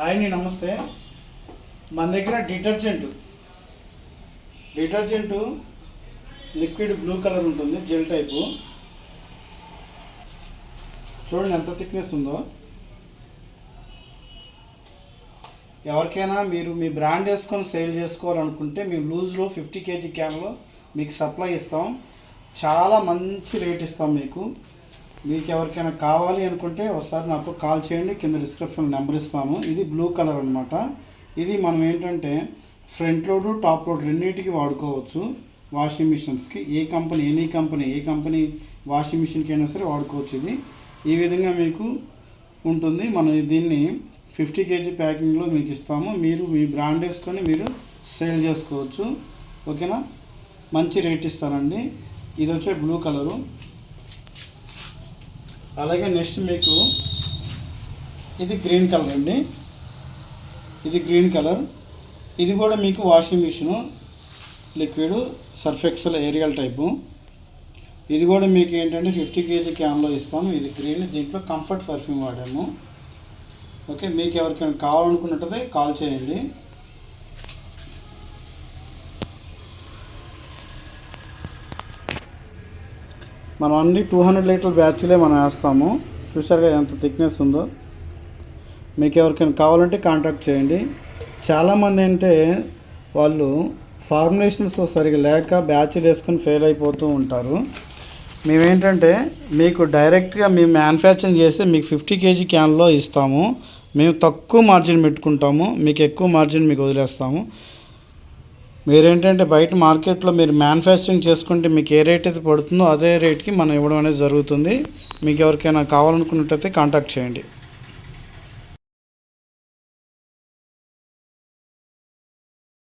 Hi అండి నమస్తే. మన దగ్గర detergent detergent liquid blue colour ఉంటుంది జెల్ టైపు. చూడండి ఎంత థిక్నెస్ ఉందో. ఎవరికైనా మీరు మీ బ్రాండ్ వేసుకొని సేల్ చేసుకోవాలనుకుంటే మేము లూజ్లో ఫిఫ్టీ కేజీ క్యాన్లో మీకు సప్లై ఇస్తాం. చాలా మంచి రేట్ ఇస్తాం మీకు. మీకు ఎవరికైనా కావాలి అనుకుంటే ఒకసారి నాకు కాల్ చేయండి. కింద డిస్క్రిప్షన్ నెంబర్ ఇస్తాము ఇది బ్లూ కలర్ అనమాట ఇది మనం ఏంటంటే ఫ్రంట్ లోడు టాప్ లోడ్ రెండింటికి వాడుకోవచ్చు. వాషింగ్ మిషన్స్కి ఏ కంపెనీ ఎనీ కంపెనీ ఏ కంపెనీ వాషింగ్ మిషన్కి అయినా సరే వాడుకోవచ్చు ఇది. ఈ విధంగా మీకు ఉంటుంది. మనం దీన్ని ఫిఫ్టీ కేజీ ప్యాకింగ్లో మీకు ఇస్తాము. మీరు మీ బ్రాండ్ వేసుకొని మీరు సేల్ చేసుకోవచ్చు. ఓకేనా? మంచి రేట్ ఇస్తారండి ఇది వచ్చే బ్లూ కలరు అలాగే నెక్స్ట్ మీకు ఇది గ్రీన్ కలర్ అండి. ఇది గ్రీన్ కలర్. ఇది కూడా మీకు washing machine liquid Surf Excel Ariel type. ఇది కూడా మీకు ఏంటంటే ఫిఫ్టీ కేజీ క్యాన్లో ఇస్తాము ఇది గ్రీన్. దీంట్లో కంఫర్ట్ పర్ఫ్యూమ్ వాడాము. ఓకే మీకు ఎవరికైనా కావాలనుకున్నట్టయితే కాల్ చేయండి. మనం అన్ని టూ హండ్రెడ్ లీటర్ బ్యాచ్లే మనం వేస్తాము. చూసారుగా కదా ఎంత థిక్నెస్ ఉందో. మీకు ఎవరికైనా కావాలంటే కాంటాక్ట్ చేయండి. చాలామంది అంటే వాళ్ళు ఫార్ములేషన్స్ సరిగా లేక బ్యాచ్లు వేసుకొని ఫెయిల్ అయిపోతూ ఉంటారు. మేమేంటంటే మీకు డైరెక్ట్గా మేము మ్యానుఫ్యాక్చరింగ్ చేస్తే మీకు ఫిఫ్టీ కేజీ క్యాన్లో ఇస్తాము. మేము తక్కువ మార్జిన్ పెట్టుకుంటాము. మీకు ఎక్కువ మార్జిన్ మీకు వదిలేస్తాము. మీరేంటంటే బయట మార్కెట్లో మీరు మ్యానుఫ్యాక్చరింగ్ చేసుకుంటే మీకు ఏ రేట్ అయితే పడుతుందో అదే రేట్కి మనం ఇవ్వడం అనేది జరుగుతుంది. మీకు ఎవరికైనా కావాలనుకున్నట్టయితే కాంటాక్ట్ చేయండి.